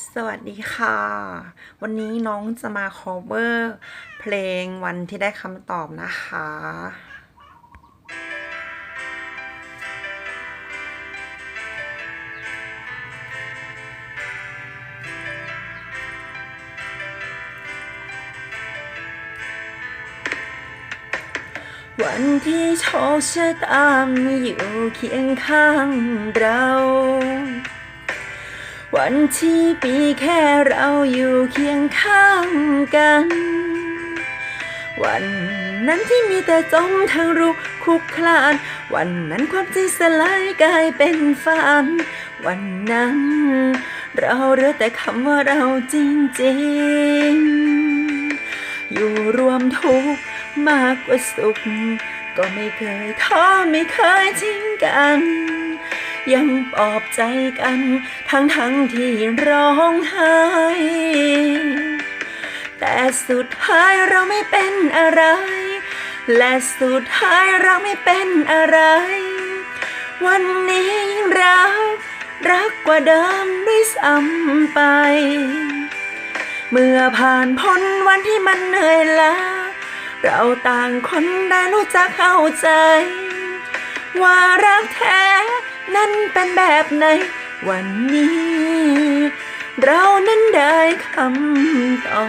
สวัสดีค่ะ วันนี้น้องจะมา cover เพลงวันที่ได้คำตอบนะคะ วันที่โชคชะตามอยู่เคียงข้างเรา วันที่ปีแค่เราอยู่เคียงข้างกัน วันนั้นที่มีแต่จมทั้งรุกคุกคลาน วันนั้นความจริงสลายกลายเป็นฝัน วันนั้น เราเหลือแต่คำว่าเราจริงๆ อยู่รวมทุกข์มากกว่าสุข ก็ไม่เคยท้อไม่เคยทิ้งกัน ยังปลอบใจกัน ทั้งทั้งที่ร้องไห้แต่สุดท้ายเราไม่เป็นอะไร และสุดท้ายเราไม่เป็นอะไร วันนี้ยิ่งรัก รักกว่าเดิมด้วยซ้ำไป เมื่อผ่านพ้นวันที่มันเหนื่อยล้าเราต่างคนได้รู้จักเข้าใจ ว่ารักแท้ นั้นเป็นแบบไหน วันนี้ เรานั้นได้คำตอ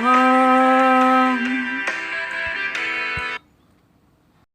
บ